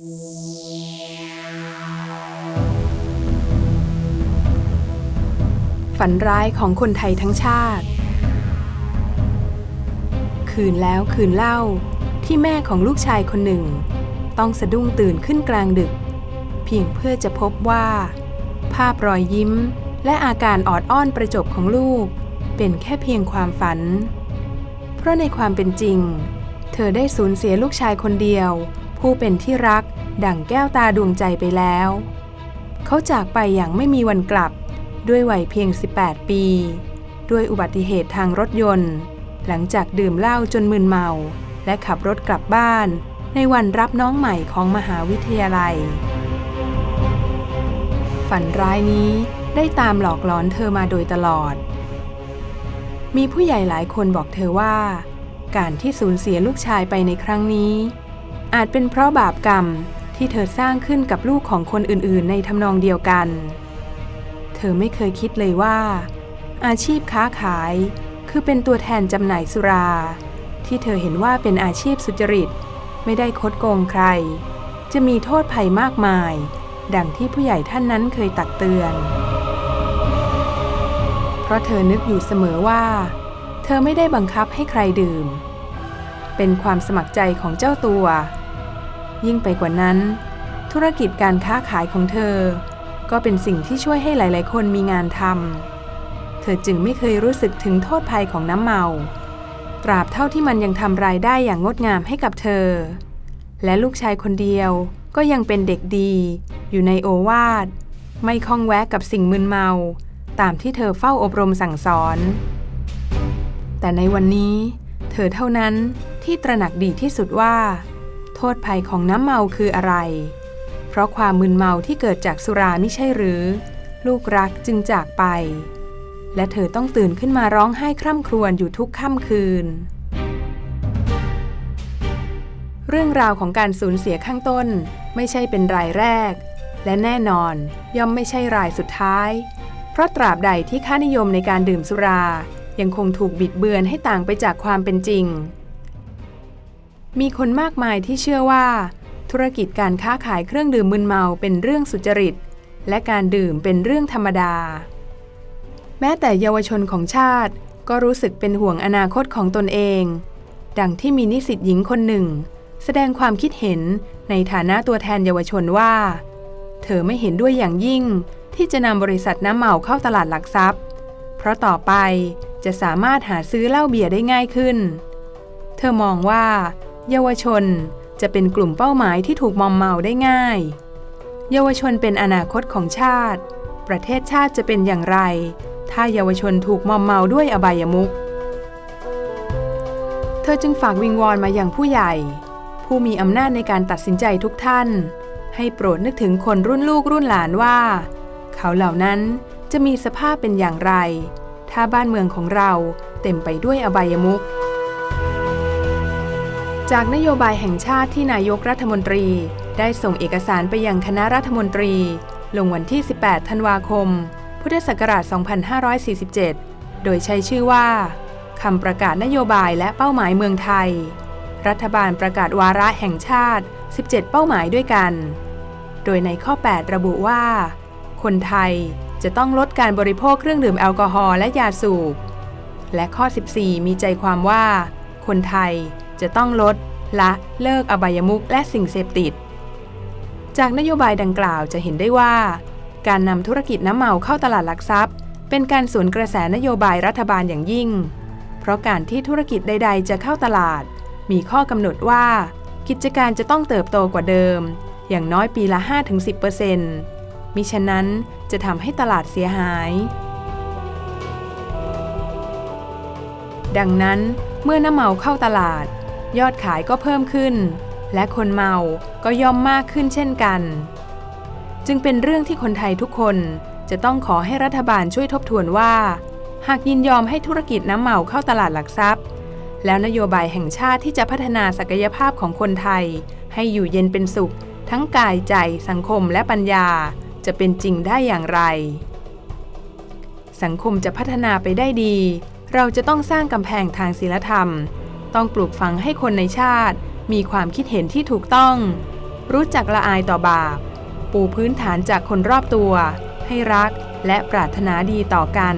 ฝันร้ายของคนไทยทั้งชาติ คืนแล้วคืนเล่าที่แม่ของลูกชายคนหนึ่ง ต้องสะดุ้งตื่นขึ้นกลางดึก เพียงเพื่อจะพบว่า ภาพรอยยิ้มและอาการออดอ้อนประจบของลูก เป็นแค่เพียงความฝัน เพราะในความเป็นจริง เธอได้สูญเสียลูกชายคนเดียว ผู้เป็นที่รักดั่งแก้วตาดวงใจไปแล้ว เขาจากไปอย่างไม่มีวันกลับ ด้วยวัยเพียง 18 ปี ด้วยอุบัติเหตุทางรถยนต์ หลังจากดื่มเหล้าจนมึนเมา และขับรถกลับบ้าน ในวันรับน้องใหม่ของมหาวิทยาลัย ฝันร้ายนี้ได้ตามหลอกหลอนเธอมาโดยตลอด มีผู้ใหญ่หลายคนบอกเธอว่า การที่สูญเสียลูกชายไปในครั้งนี้ อาจเป็นเพราะบาปกรรมที่เธอสร้างขึ้นกับลูกของคนอื่นๆ ในทำนองเดียวกัน เธอไม่เคยคิดเลยว่า อาชีพค้าขายคือเป็นตัวแทนจำหน่ายสุรา ที่เธอเห็นว่าเป็นอาชีพสุจริต ไม่ได้คดโกงใคร จะมีโทษภัยมากมาย ดังที่ผู้ใหญ่ท่านนั้นเคยตักเตือน เพราะเธอนึกอยู่เสมอว่า เธอไม่ได้บังคับให้ใครดื่ม เป็นความสมัครใจของเจ้าตัว ยิ่งไปกว่านั้น ธุรกิจการค้าขายของเธอ ก็เป็นสิ่งที่ช่วยให้หลาย ๆ คนมีงานทำ เธอจึงไม่เคยรู้สึกถึงโทษภัยของน้ำเมา ตราบเท่าที่มันยังทำรายได้อย่างงดงามให้กับเธอ และลูกชายคนเดียวก็ยังเป็นเด็กดี อยู่ในโอวาท ไม่คล้องแวะกับสิ่งมึนเมา ตามที่เธอเฝ้าอบรมสั่งสอน แต่ในวันนี้ เธอเท่านั้นที่ตระหนักดีที่สุดว่า โทษภัยของน้ำเมาคืออะไร เพราะความมึนเมาที่เกิดจากสุราไม่ใช่หรือ ลูกรักจึงจากไป และเธอต้องตื่นขึ้นมาร้องไห้คร่ำครวญอยู่ทุกค่ำคืน เรื่องราวของการสูญเสียข้างต้นไม่ใช่เป็นรายแรก และแน่นอนย่อมไม่ใช่รายสุดท้าย เพราะตราบใดที่ค่านิยมในการดื่มสุรา ยังคงถูกบิดเบือนให้ต่างไปจากความเป็นจริง มีคนมากมายที่เชื่อว่า ธุรกิจการค้าขายเครื่องดื่มมึนเมาเป็นเรื่องสุจริต และการดื่มเป็นเรื่องธรรมดา แม้แต่เยาวชนของชาติก็รู้สึกเป็นห่วงอนาคตของตนเอง ดังที่มีนิสิตหญิงคนหนึ่ง แสดงความคิดเห็นในฐานะตัวแทนเยาวชนว่า เธอไม่เห็นด้วยอย่างยิ่งที่จะนำบริษัทน้ำเมาเข้าตลาดหลักทรัพย์ เพราะต่อไปจะสามารถหาซื้อเหล้าเบียร์ได้ง่ายขึ้น เธอมองว่า เยาวชนจะเป็นกลุ่มเป้าหมายที่ถูกมอมเมาได้ง่าย เยาวชนเป็นอนาคตของชาติ ประเทศชาติจะเป็นอย่างไร ถ้าเยาวชนถูกมอมเมาด้วยอบายมุขเธอจึงฝากวิงวอนมาอย่างผู้ใหญ่ ผู้มีอำนาจในการตัดสินใจทุกท่าน ให้โปรดนึกถึงคนรุ่นลูกรุ่นหลานว่า เขาเหล่านั้นจะมีสภาพเป็นอย่างไร ถ้าบ้านเมืองของเราเต็มไปด้วยอบายมุข จากนโยบายแห่งชาติที่นายกรัฐมนตรี ได้ส่งเอกสารไปยังคณะรัฐมนตรี ลงวันที่ 18 ธันวาคม พุทธศักราช 2547 โดยใช้ชื่อว่าคำประกาศนโยบายและเป้าหมายเมืองไทย รัฐบาลประกาศวาระแห่งชาติ 17 เป้าหมายด้วยกัน โดยในข้อ 8 ระบุว่า คนไทยจะต้องลดการบริโภคเครื่องดื่มแอลกอฮอล์และยาสูบ และข้อ 14 มีใจความว่า คนไทย จะต้องลด ละเลิกอบายมุขและสิ่งเสพติด จากนโยบายดังกล่าวจะเห็นได้ว่า การนำธุรกิจน้ำเมาเข้าตลาดหลักทรัพย์ เป็นการสวนกระแสนโยบายรัฐบาลอย่างยิ่ง เพราะการที่ธุรกิจใด ๆ จะเข้าตลาด มีข้อกำหนดว่า กิจการจะต้องเติบโตกว่าเดิม อย่างน้อยปีละ 5-10%มิฉะนั้นจะทำให้ตลาดเสียหายดังนั้นเมื่อน้ำเมาเข้าตลาด ยอดขายก็เพิ่มขึ้น และคนเมาก็ย่อมมากขึ้นเช่นกัน จึงเป็นเรื่องที่คนไทยทุกคนจะต้องขอให้รัฐบาลช่วยทบทวนว่า หากยินยอมให้ธุรกิจน้ำเมาเข้าตลาดหลักทรัพย์ แล้วนโยบายแห่งชาติที่จะพัฒนาศักยภาพของคนไทย ให้อยู่เย็นเป็นสุข ทั้งกายใจ สังคมและปัญญาจะเป็นจริงได้อย่างไร สังคมจะพัฒนาไปได้ดี เราจะต้องสร้างกำแพงทางศีลธรรม ต้องปลูกฝังให้คนในชาติ มีความคิดเห็นที่ถูกต้อง รู้จักละอายต่อบาป ปูพื้นฐานจากคนรอบตัว ให้รักและปรารถนาดีต่อกัน